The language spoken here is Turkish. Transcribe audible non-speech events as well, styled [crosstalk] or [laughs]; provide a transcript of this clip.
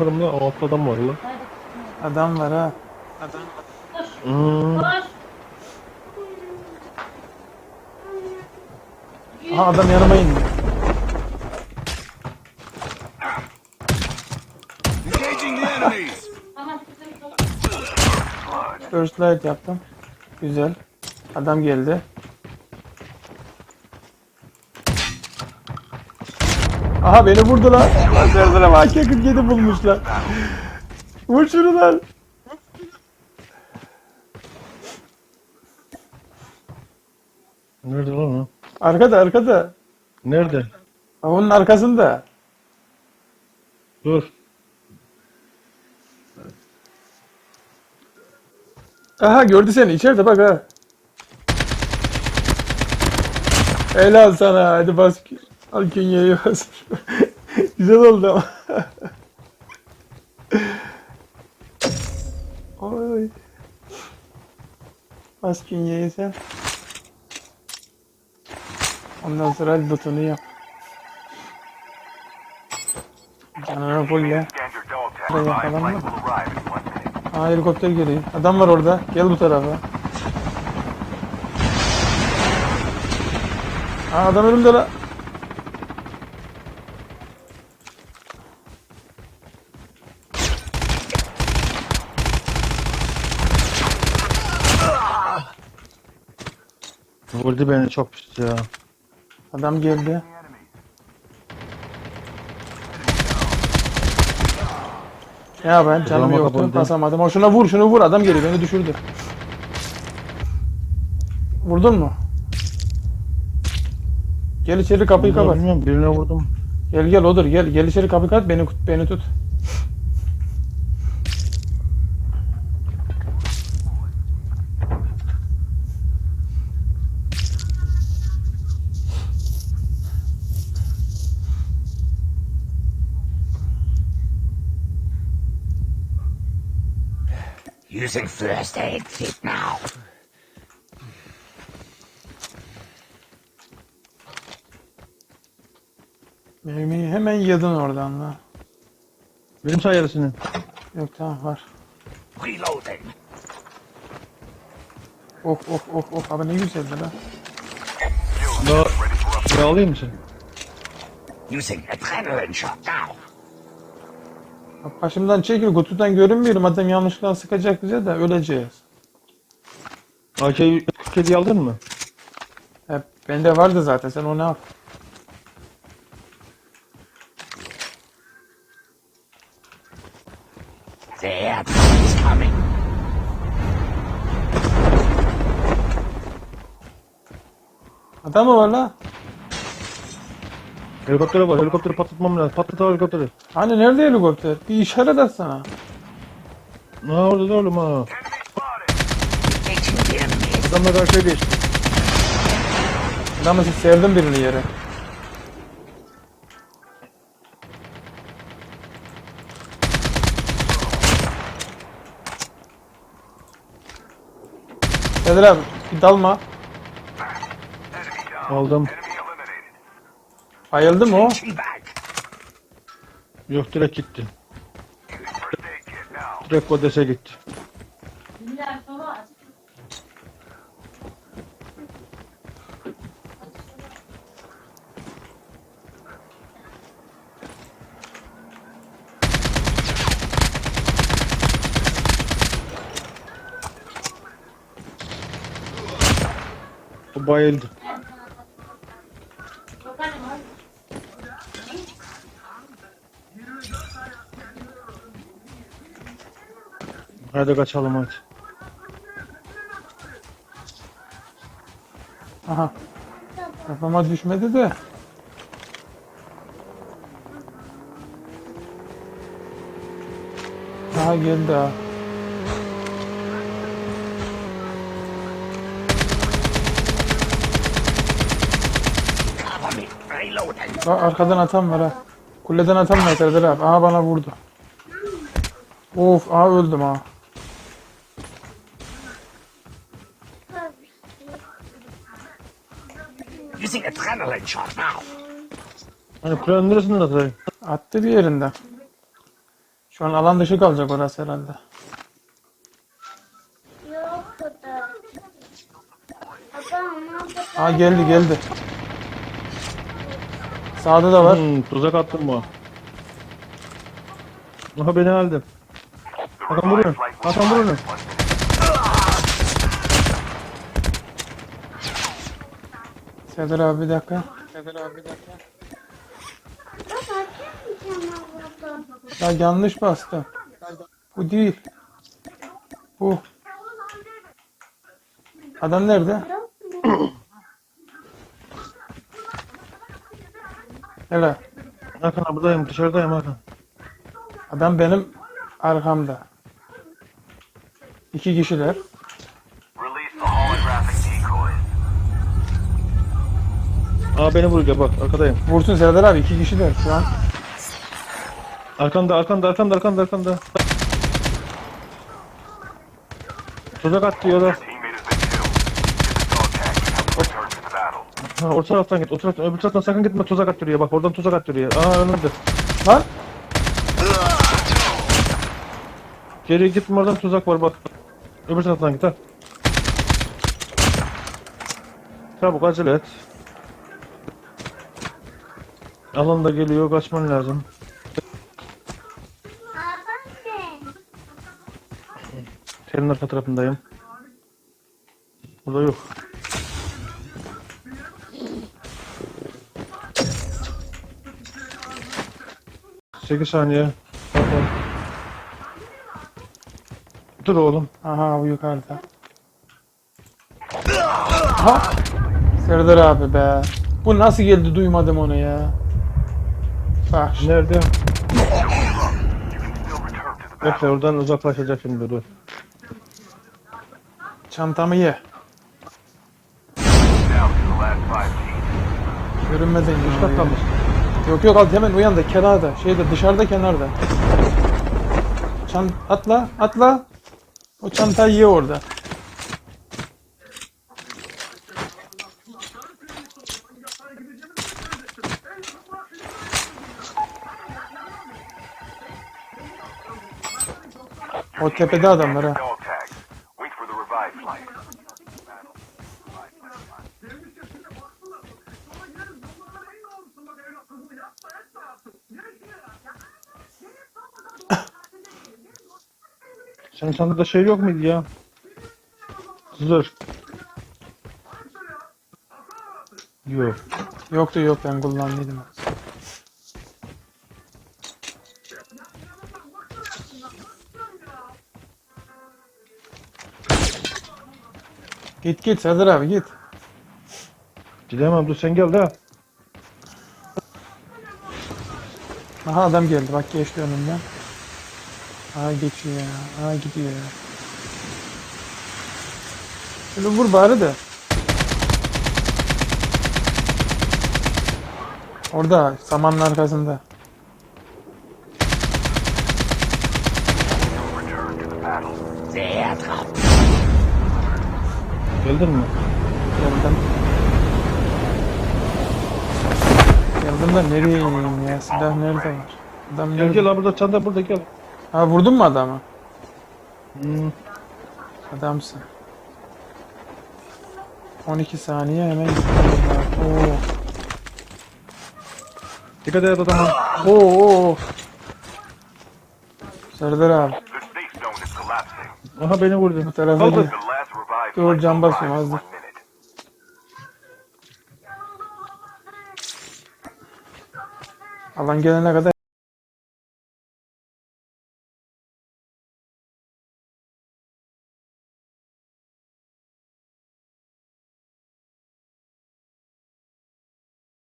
Bakırım da altta adam var lan. Adam var ha. Hmm. Aha adam yanıma indi. Engaging the enemies. First light yaptım. Güzel. Adam geldi. Aha beni vurdular. Serdar'a AK-47 bulmuşlar. Vur şunu lan. Nerede lan o? Arkada arkada. Nerede? Ha, Onun arkasında. Dur. Aha gördü seni içeride bak ha. Helal sana hadi bas. Al künyeyi bas. [laughs] Güzel oldu ama. [laughs] Oy. Bas künyeyi sen. Ondan sonra el butonu yap. Canına fulle. Buraya yakalanma. Aa helikopter geliyor. Adam var orada. Gel bu tarafa. Aa adam önümde la. Vurdu beni çok pis ya. Adam geldi. Ya ben canım Kulağıma yoktu. kapandı. Basamadım. O şuna vur şunu vur. Adam geliyor. Beni düşürdü. Vurdun mu? Gel içeri kapıyı kapat. Bilmiyorum birine vurdum. Gel gel odur gel. Gel içeri kapıyı kapat. Beni beni tut. Using first aid kit now. Mermiyi hemen yedin oradan la. Benim sayesinde. Yok tamam var. Reloading. Of of of of abi ne güzeldi la. Daha ne alayım mısın? Using adrenaline shot now. Başımdan çekil kutudan görünmüyorum. Adam yanlışlıkla sıkacak bize de öleceğiz. AK-47 aldın mı? Hep bende vardı zaten sen onu al. The airdrop is coming. Adam mı var la? Helikoptere var. Helikopteri patlatmam lazım. Patlat helikopteri. Hani nerede helikopter? Bir işaret etsana. Ha orada da oğlum ha. Adamla karşıya geçti. Adamı siz sevdim birini yere. Kadir abi bir dalma. Aldım. Ayıldı mı o? Yok direkt gitti. Direkt Kodes'e gitti. O bayıldı. Hadi kaçalım hadi. Aha. Kafama düşmedi de. Aha geldi ha. Bak arkadan atan var ha. Kuleden atan var Serdar abi. Aha bana vurdu. Of aha öldüm ha. Using adrenaline shot now. Hani kulenin neresinden atayım? Attı bir yerinden. Şu an alan dışı kalacak orası herhalde. Bu Aa geldi geldi. Sağda da var. Hmm, tuzak attın mı? Aha beni aldı. Hakan vurun. Hakan vurun. Serdar abi bir dakika. Serdar abi bir dakika. Ya yanlış bastım. Bu değil. Bu. Adam nerede? [coughs] Hele. Hakan abi buradayım dışarıdayım Hakan. Adam benim arkamda. İki kişiler. Aa beni vuruyor bak arkadayım. Vursun Serdar abi iki kişiler şu an. Arkanda arkanda arkanda arkanda arkanda. Tuzak at diyorlar. Ha, o taraftan git. O taraftan öbür taraftan sakın gitme tuzak attırıyor. Bak oradan tuzak attırıyor. Aa önünde. Lan. Geri gitme oradan tuzak var bak. Öbür taraftan git ha. Çabuk acele et. Alan da geliyor kaçman lazım. Senin arka tarafındayım. Burada yok. Sekiz saniye. Dur oğlum. Aha bu yukarıda. Serdar abi be. Bu nasıl geldi duymadım onu ya. Şimdi. Nerede? Bekle oradan uzaklaşacak şimdi dur. Çantamı ye. Görünmeden Üst yiyor katta ya. mısın? Yok yok al hemen uyan da kenarda. Şeyde dışarıda kenarda. Çant atla atla. O çantayı ye orada. O tepede adamlar ha. Flight. [laughs] Senin çantada şey yok muydu ya? Zırh. Yok. Yoktu yok ben kullandıydım. Git git Serdar abi git. Gidemem dur sen gel de. Aha adam geldi bak geçti önümden. Aha geçiyor ya. Aha gidiyor ya. Şöyle vur bari de. Orada samanın arkasında. Return Geldin mi? Geldim. Geldim da nereye ineyim ya? Silah nerede var? Adam Gel nerede? gel ha burada çanta burada gel. Ha vurdun mu adamı? Hmm. Adamsın. 12 saniye hemen. Oo. Dikkat et adama. Oo, oo. Serdar abi. Aha beni vurdu. Bu tarafa Kaldır. gel. Dur, will basıyorum, minute. Alan gelene kadar